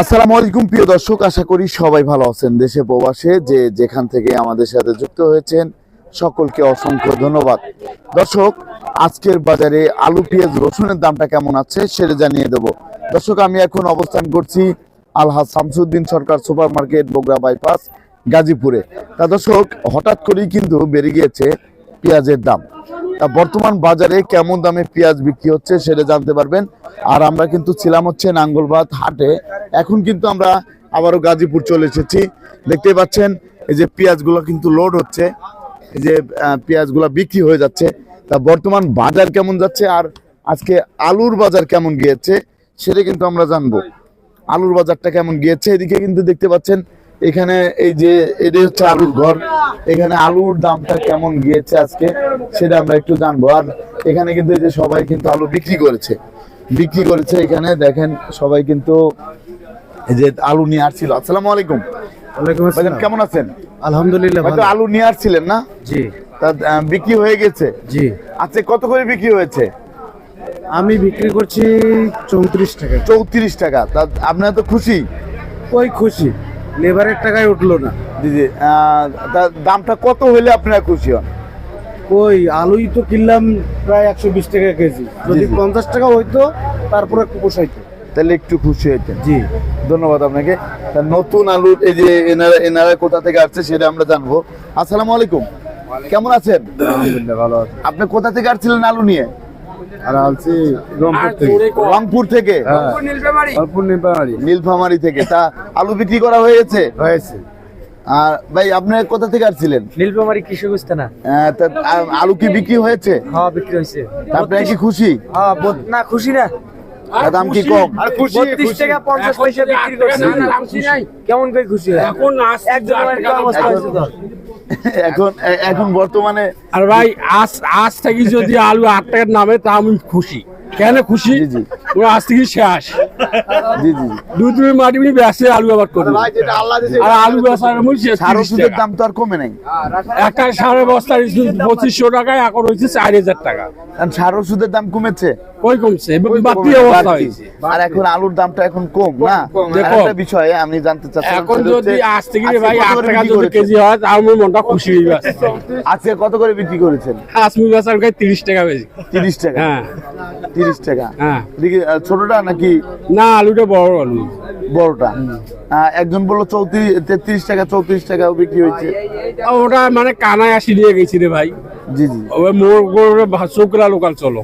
আসসালামু আলাইকুম, প্রিয় দর্শক, আশা করি সবাই ভালো আছেন দেশে প্রবাসে, যে যেখান থেকে আমাদের সাথে যুক্ত হয়েছেন, সকলকে অসংখ্য ধন্যবাদ। দর্শক, আজকের বাজারে আলু, পেঁয়াজ, রসুনের দামটা কেমন আছে সেটা জানিয়ে দেব। দর্শক, আমি এখন অবস্থান করছি Alhaj Shamsuddin Sarkar super market Bogura bypass, গাজীপুরে। তা দর্শক, হঠাৎ করেই কিন্তু বেড়ে গিয়েছে পেঁয়াজের দাম। বর্তমান বাজারে কেমন দামে পেঁয়াজ বিক্রি হচ্ছে সেটা জানতে পারবেন। আর আমরা কিন্তু ছিলাম হচ্ছে নাঙ্গলবাদ হাটে। এখন কিন্তু আমরা আবারও গাজীপুর চলে এসেছি। দেখতে পাচ্ছেন, এই যে পেঁয়াজগুলো কিন্তু লোড হচ্ছে। এই যে পেঁয়াজগুলো বিক্রি হয়ে যাচ্ছে। তা বর্তমান বাজার কেমন যাচ্ছে আর আজকে আলুর বাজার কেমন গিয়েছে সেটা কিন্তু আমরা জানব। আলুর বাজারটা কেমন গিয়েছে? এদিকে কিন্তু দেখতে পাচ্ছেন এখানে এই যে এটা হচ্ছে আলুর ঘর। এখানে আলুর দামটা কেমন গিয়েছে আজকে সেটা আমরা একটু জানব। আর এখানে কিন্তু এই যে সবাই কিন্তু আলু বিক্রি করেছে। বিক্রি করেছে এখানে দেখেন সবাই কিন্তু এই যে আলু নিয়ে আসছিল। আসসালামু আলাইকুম। কেমন আছেন? আলহামদুলিল্লাহ আলু নিয়ে আসছিলেন না? জি। তা বিক্রি হয়ে গেছে? জি। আচ্ছা কত করে বিক্রি হয়েছে? আমি বিক্রি করছি চৌত্রিশ টাকা। চৌত্রিশ টাকা। তা আপনার তো খুশি? ওই খুশি। লেবারের টাকায় উঠল না। দিদি দামটা কত হলে আপনারা খুশি হন? ওই আলুই তো কিনলাম প্রায় একশো বিশ টাকা কেজি। যদি পঞ্চাশ টাকা হইতো তারপরে একটু পোষাইতো। তাহলে একটু খুশি হইতেন। জি। ধন্যবাদ আপনাকে। তা নতুন আলুর এই যে এনারা এনারা কোথা থেকে আসছে সেটা আমরা জানব। আসসালামু আলাইকুম। কেমন আছেন? ভালো আছে। আপনি কোথা থেকে আসছিলেন আলু নিয়ে? আর আলছি রংপুর থেকে। রংপুর থেকে? হ্যাঁ। রংপুর নিপামারি নীলফামারি। থেকে। তা আলু বিক্রি করা হয়ে গেছে হয়েছে। আর ভাই আপনি কোথা থেকে আসছিলেন? নীলফামারি কৃষি না। তা আলু কি বিক্রি হয়েছে? হ্যাঁ বিক্রি হয়েছে। তা আপনারা কি খুশি? হ্যাঁ না খুশি না। দাম কি কম? টাকা পঞ্চাশ পয়সা বিক্রি করছে। কেমন করে খুশি এখন একজনের অবস্থা হয়েছে তো। এখন এখন বর্তমানে আর ভাই আজ আজ থেকে যদি আলু আট টাকার নামে তা আমি খুশি। কেন খুশি। আজ থেকে শেষ। জি জি মাটি আলু আবার করব আর আলু বেসার মূল্য সার ওষুধের দাম তো আর কমে নাই। একটা সাড়ে বস্তা পঁচিশশো টাকায় এখন হয়েছে চার হাজার টাকা। সার ওষুধের দাম কমেছে। কই কমছে? বাড়তি অবস্থা হয়েছে। আর এখন আলুর দামটা এখন কম না? যে আর কম। একটা বিষয় আমি জানতে চাচ্ছি এখন যদি আজ থেকে ভাই আট টাকা যদি কেজি হয় আমার মনটা খুশি হয়ে যাচ্ছে। আজকে কত করে বিক্রি করেছেন? গায়ে তিরিশ টাকা বেশি। তিরিশ টাকা। হ্যাঁ। তিরিশ টাকা। হ্যাঁ। ছোটটা নাকি না আলুটা বড় আলু। বড়টা? একজন বলল চৌত্রিশ তেত্রিশ টাকা চৌত্রিশ টাকা বিক্রি হয়েছে। ওটা মানে কানায় আসি নিয়ে গেছি রে ভাই। জি জি। ওই মোর চোকরা লোকাল চলো।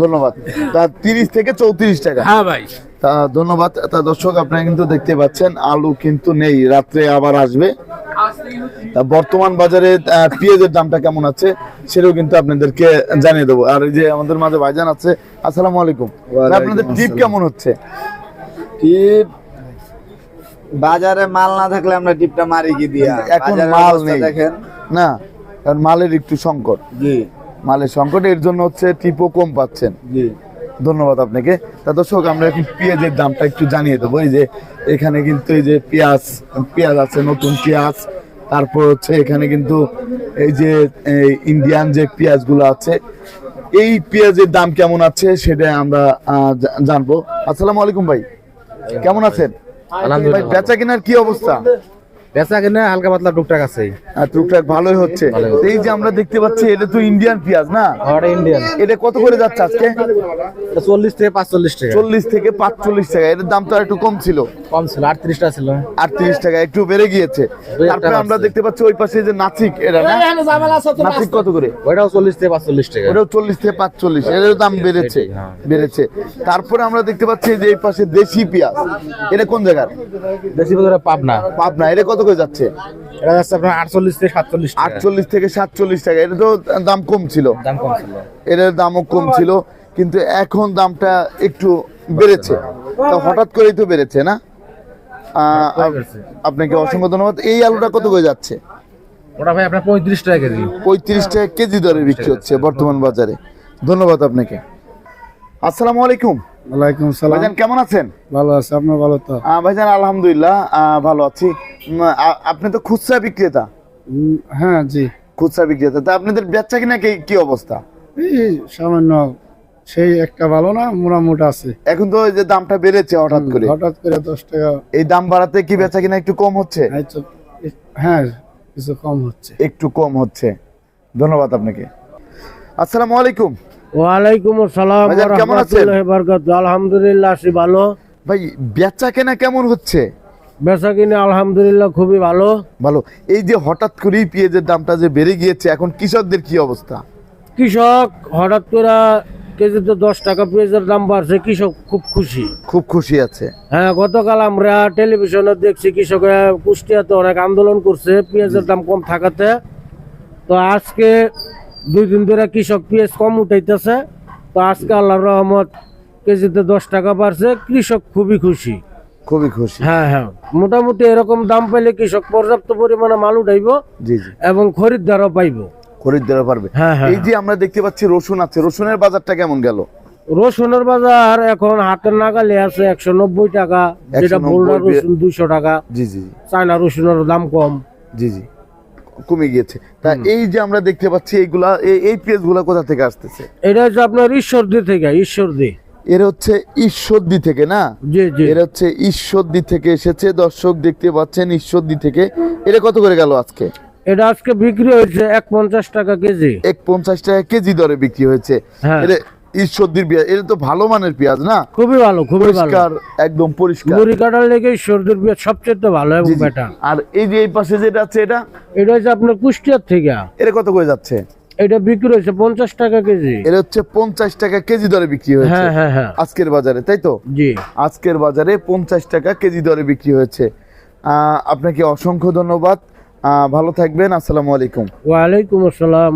ধন্যবাদ। তা তিরিশ থেকে চৌত্রিশ টাকা। হ্যাঁ ভাই। তা ধন্যবাদ। তা দর্শক আপনারা কিন্তু দেখতে পাচ্ছেন আলু কিন্তু নেই রাত্রে আবার আসবে। বর্তমান বাজারে পেঁয়াজের দামটা কেমন আছে সেটাও কিন্তু আপনাদেরকে জানিয়ে দেবো। আর এই যে আমাদের মাঝে ভাইজান আছে আসসালামু আলাইকুম। আপনাদের টিপ কেমন হচ্ছে? টিপ বাজারে মাল না থাকলে আমরা টিপটা মারি কি দিয়া? এখন মাল নেই। দেখেন। না কারণ মালের একটু সংকট। জি। মালের সংকট এর জন্য হচ্ছে টিপও কম পাচ্ছেন। জি। ধন্যবাদ আপনাকে। তা দর্শক আমরা এখন পেঁয়াজের দামটা একটু জানিয়ে দেবো। এই যে এখানে কিন্তু এই যে পেঁয়াজ পেঁয়াজ আছে নতুন পেঁয়াজ। তারপর হচ্ছে এখানে কিন্তু এই যে ইন্ডিয়ান যে পেঁয়াজগুলো আছে এই পেঁয়াজের দাম কেমন আছে সেটা আমরা আহ, জানব। আসসালাম আলাইকুম ভাই। কেমন আছেন? ভাই বেচা কেনার কি অবস্থা? বেচা কিনে হালকা পাতলা টুকটাক আছে। টুকটাক ভালোই হচ্ছে। এই যে আমরা দেখতে পাচ্ছি এটা তো ইন্ডিয়ান পেঁয়াজ না? ইন্ডিয়ান এটা কত করে যাচ্ছে আজকে? চল্লিশ থেকে পাঁচচল্লিশ টাকা। চল্লিশ থেকে পাঁচচল্লিশ টাকা। এটার দাম তো একটু কম ছিল। কম ছিল আটত্রিশ টাকা ছিল। আটত্রিশ টাকা একটু বেড়ে গিয়েছে। তারপরে আমরা দেখতে পাচ্ছি ওই পাশে যে নাসিক এটা না? নাসিক কত করে? ওইটাও চল্লিশ থেকে পাঁচচল্লিশ টাকা। ওটাও চল্লিশ থেকে পাঁচচল্লিশ। এটার দাম বেড়েছে হ্যাঁ। বেড়েছে। তারপরে আমরা দেখতে পাচ্ছি যে এই পাশে দেশি পেঁয়াজ। এটা কোন জায়গার? দেশি বাজারে পাবনা। পাবনা। এটা কত করে যাচ্ছে? এটা যাচ্ছে আপনার আটচল্লিশ থেকে সাতচল্লিশ আটচল্লিশ থেকে সাতচল্লিশ টাকা। এটা তো দাম কম ছিল। দাম কম ছিল। এটার দামও কম ছিল কিন্তু এখন দামটা একটু বেড়েছে। তা হঠাৎ করেই তো বেড়েছে না? আপনাকে অসংখ্য ধন্যবাদ। এই আলুটা কত করে যাচ্ছে? ওটা ভাই আপনার পঁয়ত্রিশ টাকা কেজি। পঁয়ত্রিশ টাকা কেজি দরে বিক্রি হচ্ছে বর্তমান বাজারে। ধন্যবাদ আপনাকে। আসসালামু আলাইকুম। ওয়ালাইকুম ভাইজান কেমন আছেন? ভালো আছে আপনার ভালো তো? ভাইজান আলহামদুলিল্লাহ। ভালো আছি। আপনি তো খুচরা বিক্রেতা। হ্যাঁ জি। খুচরা বিক্রেতা। তা আপনাদের বেচা কিনা কি অবস্থা? এই সামান্য সেই একটা ভালো না মোটামুটি আছে। এখন তো ওই যে দামটা বেড়েছে হঠাৎ করে। হঠাৎ করে দশ টাকা। এই দাম বাড়াতে কি বেচা কিনা একটু কম হচ্ছে? হ্যাঁ কিছু কম হচ্ছে। একটু কম হচ্ছে। ধন্যবাদ আপনাকে। আসসালামু আলাইকুম। ওয়ালাইকুম আসসালাম কেমন আছেন? আলহামদুলিল্লাহ আছি ভালো। ভাই বেচা কেনা কেমন হচ্ছে? বেচা কিনে আলহামদুলিল্লাহ খুবই ভালো। ভালো। এই যে হঠাৎ করেই পেঁয়াজের দামটা যে বেড়ে গিয়েছে এখন কৃষকদের কি অবস্থা? কৃষক হঠাৎ করে কেজিতে দশ টাকা পেঁয়াজের দাম বাড়ছে কৃষক খুব খুশি। খুব খুশি আছে। হ্যাঁ গতকাল আমরা টেলিভিশনে দেখছি কৃষকরা কুষ্টিয়াতে অনেক আন্দোলন করছে পেঁয়াজের দাম কম থাকাতে। তো আজকে দুই দিন ধরে কৃষক পেঁয়াজ কম উঠাইতেছে। তো আজকে আল্লাহর রহমত কেজিতে দশ টাকা বাড়ছে কৃষক খুবই খুশি। খুবই খুশি। হ্যাঁ হ্যাঁ। মোটামুটি এরকম দাম পাইলে কৃষক পর্যাপ্ত পরিমাণে মাল উঠাইব জি জি। এবং খরিদ্দারও পাইব। খরিদ্দারও পারবে। হ্যাঁ, হ্যাঁ, এই যে আমরা দেখতে পাচ্ছি রসুন আছে রসুনের বাজারটা কেমন গেল? রসুনের বাজার এখন হাতের নাগালে আছে একশো নব্বই টাকা যেটা 190 বোল্ডার রসুন দুইশো টাকা জি জি। চায়না রসুনের দাম কম। জি জি। কমে গিয়েছে। তা এই যে আমরা দেখতে পাচ্ছি এইগুলা এই- এই পেঁয়াজগুলা কোথা থেকে আসতেছে? এটা হচ্ছে আপনার ঈশ্বরদী থেকে ঈশ্বরদী। এর হচ্ছে ঈশ্বরদী থেকে না? এর হচ্ছে ঈশ্বরদী থেকে এসেছে। দর্শক দেখতে পাচ্ছেন ঈশ্বরদী থেকে। এটা কত করে গেল আজকে? এটা আজকে বিক্রি হয়েছে এক পঞ্চাশ টাকা কেজি। এক পঞ্চাশ টাকা কেজি দরে বিক্রি হয়েছে। হ্যাঁ। এটা ঈশ্বরদীর পেঁয়াজ এটা তো ভালো মানের পেঁয়াজ না? খুবই ভালো খুবই পরিষ্কার একদম পরিষ্কার। মুড়ি কাটার লেগে ঈশ্বরদীর পেঁয়াজ সবচেয়ে ভালো এবং। বেটা আর এই যে এই পাশে যেটা আছে এটা? এটা হচ্ছে আপনার কুষ্টিয়ার থেকে। এটা কত করে যাচ্ছে? এটা বিক্রি হয়েছে পঞ্চাশ টাকা কেজি। এটা হচ্ছে পঞ্চাশ টাকা কেজি দরে বিক্রি হয়েছে। হ্যাঁ হ্যাঁ হ্যাঁ। আজকের বাজারে তাই তো? জি। আজকের বাজারে পঞ্চাশ টাকা কেজি দরে বিক্রি হয়েছে। আহ, আপনাকে অসংখ্য ধন্যবাদ। আহ, ভালো থাকবেন। আসসালামু আলাইকুম। ওয়ালাইকুম আসসালাম।